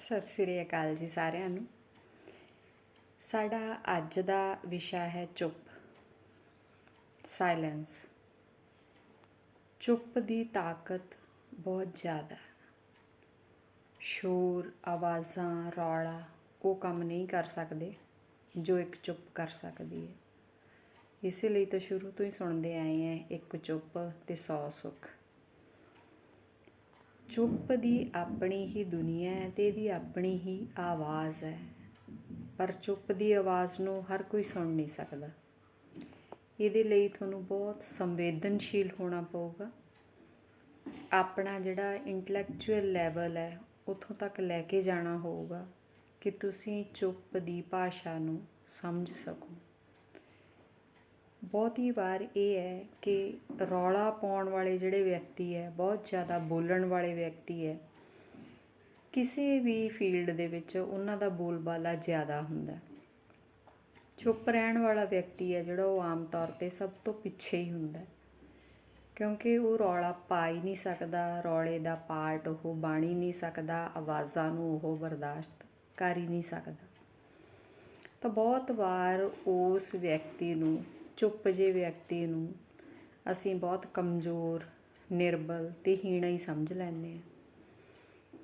ਸਤਿ ਸ੍ਰੀ ਅਕਾਲ ਜੀ ਸਾਰਿਆਂ ਨੂੰ। ਸਾਡਾ ਅੱਜ ਦਾ ਵਿਸ਼ਾ ਹੈ ਚੁੱਪ ਸਾਇਲੈਂਸ ਚੁੱਪ ਦੀ ਤਾਕਤ ਬਹੁਤ ਜ਼ਿਆਦਾ ਸ਼ੋਰ, ਆਵਾਜ਼ਾਂ, ਰੌਲਾ, ਉਹ ਕੰਮ ਨਹੀਂ ਕਰ ਸਕਦੇ ਜੋ ਇੱਕ ਚੁੱਪ ਕਰ ਸਕਦੀ ਹੈ। ਇਸੇ ਲਈ ਤਾਂ ਸ਼ੁਰੂ ਤੋਂ ਹੀ ਸੁਣਦੇ ਆਏ ਹਾਂ, ਇੱਕ ਚੁੱਪ ਤੇ 100 ਸੁੱਖ। ਚੁੱਪ ਦੀ ਆਪਣੀ ਹੀ ਦੁਨੀਆ ਹੈ ਅਤੇ ਇਹਦੀ ਆਪਣੀ ਹੀ ਆਵਾਜ਼ ਹੈ। ਪਰ ਚੁੱਪ ਦੀ ਆਵਾਜ਼ ਨੂੰ ਹਰ ਕੋਈ ਸੁਣ ਨਹੀਂ ਸਕਦਾ। ਇਹਦੇ ਲਈ ਤੁਹਾਨੂੰ ਬਹੁਤ ਸੰਵੇਦਨਸ਼ੀਲ ਹੋਣਾ ਪਊਗਾ। ਆਪਣਾ ਜਿਹੜਾ ਇੰਟੈਲੈਕਚੁਅਲ ਲੈਵਲ ਹੈ, ਉੱਥੋਂ ਤੱਕ ਲੈ ਕੇ ਜਾਣਾ ਹੋਊਗਾ ਕਿ ਤੁਸੀਂ ਚੁੱਪ ਦੀ ਭਾਸ਼ਾ ਨੂੰ ਸਮਝ ਸਕੋ। ਬਹੁਤੀ ਵਾਰ ਇਹ ਹੈ ਕਿ ਰੌਲਾ ਪਾਉਣ ਵਾਲੇ ਜਿਹੜੇ ਵਿਅਕਤੀ ਹੈ, ਬਹੁਤ ਜ਼ਿਆਦਾ ਬੋਲਣ ਵਾਲੇ ਵਿਅਕਤੀ ਹੈ, ਕਿਸੇ ਵੀ ਫੀਲਡ ਦੇ ਵਿੱਚ ਉਹਨਾਂ ਦਾ ਬੋਲਬਾਲਾ ਜ਼ਿਆਦਾ ਹੁੰਦਾ ਚੁੱਪ ਰਹਿਣ ਵਾਲਾ ਵਿਅਕਤੀ ਹੈ ਜਿਹੜਾ ਉਹ ਆਮ ਤੌਰ ਤੇ ਸਭ ਤੋਂ ਪਿੱਛੇ ਹੀ ਹੁੰਦਾ ਕਿਉਂਕਿ ਉਹ ਰੌਲਾ ਪਾ ਹੀ ਨਹੀਂ ਸਕਦਾ, ਰੌਲੇ ਦਾ ਪਾਰਟ ਉਹ ਬਾਣੀ ਨਹੀਂ ਸਕਦਾ, ਆਵਾਜ਼ਾਂ ਨੂੰ ਉਹ ਬਰਦਾਸ਼ਤ ਕਰ ਹੀ ਨਹੀਂ ਸਕਦਾ। ਤਾਂ ਬਹੁਤ ਵਾਰ ਉਸ ਵਿਅਕਤੀ ਨੂੰ ਚੁੱਪ ਜੇ ਵਿਅਕਤੀ ਨੂੰ ਅਸੀਂ ਬਹੁਤ ਕਮਜ਼ੋਰ, ਨਿਰਬਲ ਤੇ ਹੀਣਾ ਹੀ ਸਮਝ ਲੈਂਦੇ ਹਾਂ।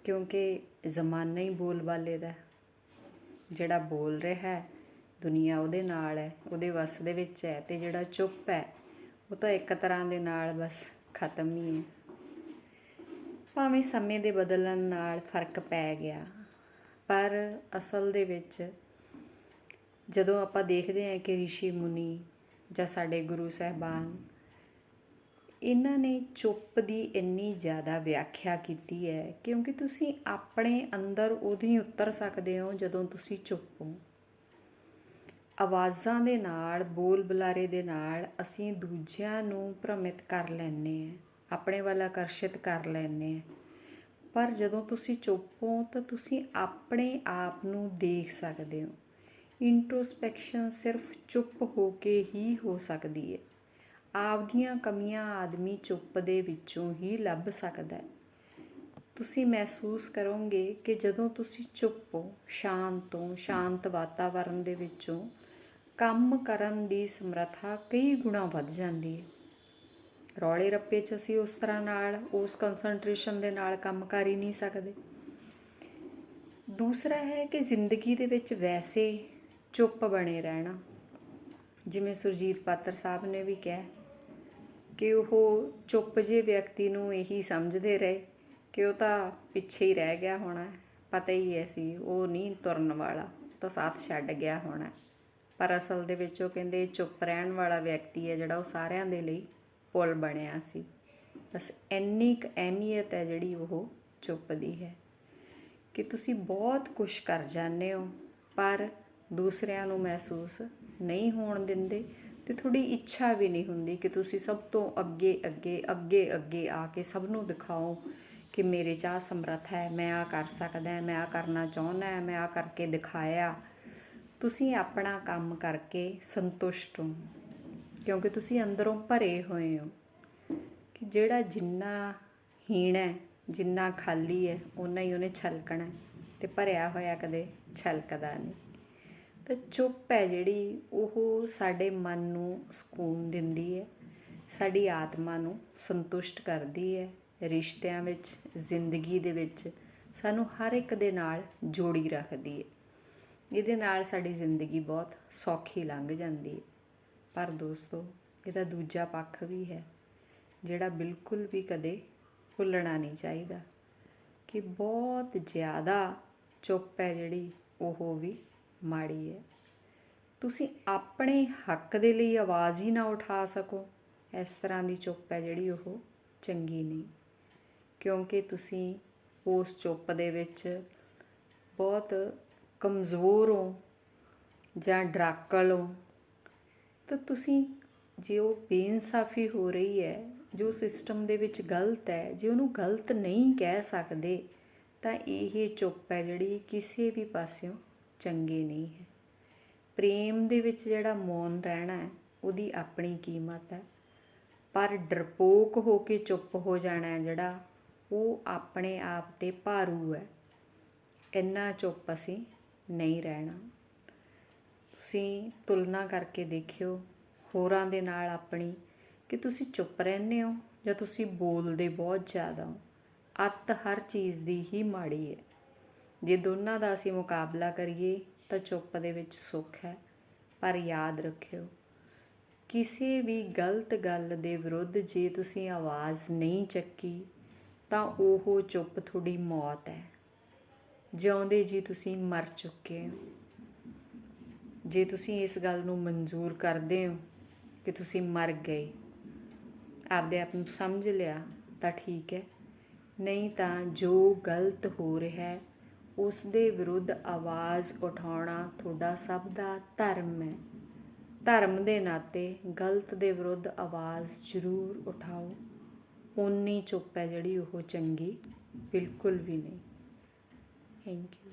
ਕਿਉਂਕਿ ਜ਼ਮਾਨਾ ਹੀ ਬੋਲਬਾਲੇ ਦਾ ਜਿਹੜਾ ਬੋਲ ਰਿਹਾ ਹੈ, ਦੁਨੀਆ ਉਹਦੇ ਨਾਲ ਹੈ, ਉਹਦੇ ਵਸ ਦੇ ਵਿੱਚ ਹੈ ਤੇ ਜਿਹੜਾ ਚੁੱਪ ਹੈ, ਉਹ ਤਾਂ ਇੱਕ ਤਰ੍ਹਾਂ ਦੇ ਨਾਲ ਬਸ ਖਤਮ ਹੀ ਹੈ। ਭਾਵੇਂ ਸਮੇਂ ਦੇ ਬਦਲਣ ਨਾਲ ਫ਼ਰਕ ਪੈ ਗਿਆ, ਪਰ ਅਸਲ ਦੇ ਵਿੱਚ ਜਦੋਂ ਆਪਾਂ ਦੇਖਦੇ ਹਾਂ ਕਿ ઋષਿ ਮੁਨੀ ਜਾਂ ਸਾਡੇ ਗੁਰੂ ਸਾਹਿਬਾਨ, ਇਹਨਾਂ ਨੇ ਚੁੱਪ ਦੀ ਇੰਨੀ ਜ਼ਿਆਦਾ ਵਿਆਖਿਆ ਕੀਤੀ ਹੈ, ਕਿਉਂਕਿ ਤੁਸੀਂ ਆਪਣੇ ਅੰਦਰ ਉਹਦੀ ਹੀ ਉਤਰ ਸਕਦੇ ਹੋ ਜਦੋਂ ਤੁਸੀਂ ਚੁੱਪ ਹੋ। ਆਵਾਜ਼ਾਂ ਦੇ ਨਾਲ, ਬੋਲ ਬੁਲਾਰੇ ਦੇ ਨਾਲ ਅਸੀਂ ਦੂਜਿਆਂ ਨੂੰ ਭ੍ਰਮਿਤ ਕਰ ਲੈਨੇ ਆ ਆਪਣੇ ਵੱਲ ਆਕਰਸ਼ਿਤ ਕਰ ਲੈਨੇ ਆ ਪਰ ਜਦੋਂ ਤੁਸੀਂ ਚੁੱਪ ਹੋ ਤਾਂ ਤੁਸੀਂ ਆਪਣੇ ਆਪ ਨੂੰ ਦੇਖ ਸਕਦੇ ਹੋ। ਇੰਟਰੋਸਪੈਕਸ਼ਨ ਸਿਰਫ ਚੁੱਪ ਹੋ ਕੇ ਹੀ ਹੋ ਸਕਦੀ ਹੈ ਆਪਦੀਆਂ ਕਮੀਆਂ ਆਦਮੀ ਚੁੱਪ ਦੇ ਵਿੱਚੋਂ ਹੀ ਲੱਭ ਸਕਦਾ ਹੈ ਤੁਸੀਂ ਮਹਿਸੂਸ ਕਰੋਗੇ ਕਿ ਜਦੋਂ ਤੁਸੀਂ ਚੁੱਪ ਹੋ, ਸ਼ਾਂਤ ਹੋ, ਸ਼ਾਂਤ ਵਾਤਾਵਰਣ ਦੇ ਵਿੱਚੋਂ, ਕੰਮ ਕਰਨ ਦੀ ਸਮਰੱਥਾ ਕਈ ਗੁਣਾ ਵੱਧ ਜਾਂਦੀ ਹੈ ਰੌਲੇ ਰੱਪੇ 'ਚ ਅਸੀਂ ਉਸ ਤਰ੍ਹਾਂ ਨਾਲ, ਉਸ ਕਨਸੈਂਟਰੇਸ਼ਨ ਦੇ ਨਾਲ ਕੰਮ ਕਰ ਹੀ ਨਹੀਂ ਸਕਦੇ। ਦੂਸਰਾ ਹੈ ਕਿ ਜ਼ਿੰਦਗੀ ਦੇ ਵਿੱਚ ਵੈਸੇ ਚੁੱਪ ਬਣੇ ਰਹਿਣਾ। ਜਿਵੇਂ ਸੁਰਜੀਤ ਪਾਤਰ ਸਾਹਿਬ ਨੇ ਵੀ ਕਿਹਾ ਕਿ ਉਹ ਚੁੱਪ ਜੇ ਵਿਅਕਤੀ ਨੂੰ ਇਹੀ ਸਮਝਦੇ ਰਹੇ ਕਿ ਉਹ ਤਾਂ ਪਿੱਛੇ ਹੀ ਰਹਿ ਗਿਆ ਹੋਣਾ ਪਤਾ ਹੀ ਹੈ ਸੀ, ਉਹ ਨਹੀਂ ਤੁਰਨ ਵਾਲਾ ਤਾਂ ਸਾਥ ਛੱਡ ਗਿਆ ਹੋਣਾ ਪਰ ਅਸਲ ਦੇ ਵਿੱਚ ਉਹ ਕਹਿੰਦੇ ਚੁੱਪ ਰਹਿਣ ਵਾਲਾ ਵਿਅਕਤੀ ਹੈ ਜਿਹੜਾ ਉਹ ਸਾਰਿਆਂ ਦੇ ਲਈ ਪੁਲ ਬਣਿਆ ਸੀ। ਬਸ ਇੰਨੀ ਕੁ ਅਹਿਮੀਅਤ ਹੈ ਜਿਹੜੀ ਉਹ ਚੁੱਪ ਦੀ ਹੈ ਕਿ ਤੁਸੀਂ ਬਹੁਤ ਕੁਝ ਕਰ ਜਾਂਦੇ ਹੋ, ਪਰ ਦੂਸਰਿਆਂ ਨੂੰ ਮਹਿਸੂਸ ਨਹੀਂ ਹੋਣ ਦਿੰਦੇ ਤੇ ਥੋੜੀ ਇੱਛਾ ਵੀ ਨਹੀਂ ਹੁੰਦੀ ਕਿ ਤੁਸੀਂ ਸਭ ਤੋਂ ਅੱਗੇ ਅੱਗੇ ਅੱਗੇ ਅੱਗੇ ਆ ਕੇ ਸਭ ਨੂੰ ਦਿਖਾਓ ਕਿ ਮੇਰੇ 'ਚ ਚਾਹ ਸਮਰੱਥ ਹੈ, ਮੈਂ ਆ ਕਰ ਸਕਦਾ ਮੈਂ ਆ ਕਰਨਾ ਚਾਹੁੰਦਾ ਮੈਂ ਆ ਕਰਕੇ ਦਿਖਾਇਆ। ਤੁਸੀਂ ਆਪਣਾ ਕੰਮ ਕਰਕੇ ਸੰਤੁਸ਼ਟ ਹੋ, ਕਿਉਂਕਿ ਤੁਸੀਂ ਅੰਦਰੋਂ ਭਰੇ ਹੋਏ ਹੋ ਕਿ ਜਿਹੜਾ ਜਿੰਨਾ ਹੀਣ ਹੈ, ਜਿੰਨਾ ਖਾਲੀ ਹੈ ਉਨਾ ਹੀ ਉਹਨੇ ਛਲਕਣਾ ਤੇ ਭਰਿਆ ਹੋਇਆ ਕਦੇ ਛਲਕਦਾ ਨਹੀਂ। ਤਾਂ ਚੁੱਪ ਹੈ ਜਿਹੜੀ ਉਹ ਸਾਡੇ ਮਨ ਨੂੰ ਸਕੂਨ ਦਿੰਦੀ ਹੈ, ਸਾਡੀ ਆਤਮਾ ਨੂੰ ਸੰਤੁਸ਼ਟ ਕਰਦੀ ਹੈ ਰਿਸ਼ਤਿਆਂ ਵਿੱਚ, ਜ਼ਿੰਦਗੀ ਦੇ ਵਿੱਚ, ਸਾਨੂੰ ਹਰ ਇੱਕ ਦੇ ਨਾਲ ਜੋੜੀ ਰੱਖਦੀ ਹੈ। ਇਹਦੇ ਨਾਲ ਸਾਡੀ ਜ਼ਿੰਦਗੀ ਬਹੁਤ ਸੌਖੀ ਲੰਘ ਜਾਂਦੀ ਹੈ। ਪਰ ਦੋਸਤੋ, ਇਹਦਾ ਦੂਜਾ ਪੱਖ ਵੀ ਹੈ, ਜਿਹੜਾ ਬਿਲਕੁਲ ਵੀ ਕਦੇ ਭੁੱਲਣਾ ਨਹੀਂ ਚਾਹੀਦਾ ਕਿ ਬਹੁਤ ਜ਼ਿਆਦਾ ਚੁੱਪ ਹੈ ਜਿਹੜੀ ਉਹ ਵੀ ਮਾੜੀ ਹੈ ਤੁਸੀਂ ਆਪਣੇ ਹੱਕ ਦੇ ਲਈ ਆਵਾਜ਼ ਹੀ ਨਾ ਉਠਾ ਸਕੋ। ਇਸ ਤਰ੍ਹਾਂ ਦੀ ਚੁੱਪ ਹੈ ਜਿਹੜੀ ਉਹ ਚੰਗੀ ਨਹੀਂ। ਕਿਉਂਕਿ ਤੁਸੀਂ ਉਸ ਚੁੱਪ ਦੇ ਵਿੱਚ ਬਹੁਤ ਕਮਜ਼ੋਰ ਹੋ ਜਾਂ ਡਰਾਕਲ ਹੋ। ਤਾਂ ਤੁਸੀਂ ਜੇ ਉਹ ਬੇਇਨਸਾਫੀ ਹੋ ਰਹੀ ਹੈ, ਜੋ ਸਿਸਟਮ ਦੇ ਵਿੱਚ ਗਲਤ ਹੈ, ਜੇ ਉਹਨੂੰ ਗਲਤ ਨਹੀਂ ਕਹਿ ਸਕਦੇ, ਤਾਂ ਇਹ ਚੁੱਪ ਹੈ ਜਿਹੜੀ ਕਿਸੇ ਵੀ ਪਾਸਿਓਂ ਚੰਗੇ ਨਹੀਂ ਹੈ। ਪ੍ਰੇਮ ਦੇ ਵਿੱਚ ਜਿਹੜਾ ਮੌਨ ਰਹਿਣਾ ਹੈ, ਉਹਦੀ ਆਪਣੀ ਕੀਮਤ ਹੈ। ਪਰ ਡਰਪੋਕ ਹੋ ਕੇ ਚੁੱਪ ਹੋ ਜਾਣਾ ਜਿਹੜਾ, ਉਹ ਆਪਣੇ ਆਪ ਤੇ ਭਾਰੂ ਹੈ। ਇੰਨਾ ਚੁੱਪ ਅਸੀਂ ਨਹੀਂ ਰਹਿਣਾ। ਤੁਸੀਂ ਤੁਲਨਾ ਕਰਕੇ ਦੇਖਿਓ, ਹੋਰਾਂ ਦੇ ਨਾਲ ਆਪਣੀ, ਕਿ ਤੁਸੀਂ ਚੁੱਪ ਰਹਿੰਦੇ ਹੋ ਜਾਂ ਤੁਸੀਂ ਬੋਲਦੇ ਬਹੁਤ ਜ਼ਿਆਦਾ ਹੋ। ਅੱਤ ਹਰ ਚੀਜ਼ ਦੀ ਹੀ ਮਾੜੀ ਹੈ। ਜੇ ਦੋਨਾਂ ਦਾ ਅਸੀਂ ਮੁਕਾਬਲਾ ਕਰੀਏ ਤਾਂ ਚੁੱਪ ਦੇ ਵਿੱਚ ਸੁੱਖ ਹੈ, ਪਰ ਯਾਦ ਰੱਖਿਓ, ਕਿਸੇ ਵੀ ਗਲਤ ਗੱਲ ਦੇ ਵਿਰੁੱਧ ਜੇ ਤੁਸੀਂ ਆਵਾਜ਼ ਨਹੀਂ ਚੱਕੀ, ਤਾਂ ਉਹ ਚੁੱਪ ਤੁਹਾਡੀ ਮੌਤ ਹੈ। ਜਿਉਂਦੇ ਜੀ ਤੁਸੀਂ ਮਰ ਚੁੱਕੇ ਹੋ। ਜੇ ਤੁਸੀਂ ਇਸ ਗੱਲ ਨੂੰ ਮਨਜ਼ੂਰ ਕਰਦੇ ਹੋ ਕਿ ਤੁਸੀਂ ਮਰ ਗਏ, ਆਪਦੇ ਆਪ ਨੂੰ ਸਮਝ ਲਿਆ ਤਾਂ ਠੀਕ ਹੈ। ਨਹੀਂ ਤਾਂ ਜੋ ਗਲਤ ਹੋ ਰਿਹਾ ਹੈ ਉਸ ਦੇ ਵਿਰੁੱਧ ਆਵਾਜ਼ ਉਠਾਉਣਾ ਤੁਹਾਡਾ ਸਭ ਦਾ ਧਰਮ ਹੈ। ਧਰਮ ਦੇ ਨਾਤੇ ਗਲਤ ਦੇ ਵਿਰੁੱਧ ਆਵਾਜ਼ ਜ਼ਰੂਰ ਉਠਾਓ। ਓਨੀ ਚੁੱਪ ਹੈ ਜਿਹੜੀ ਉਹ ਚੰਗੀ, ਬਿਲਕੁਲ ਵੀ ਨਹੀਂ। Thank you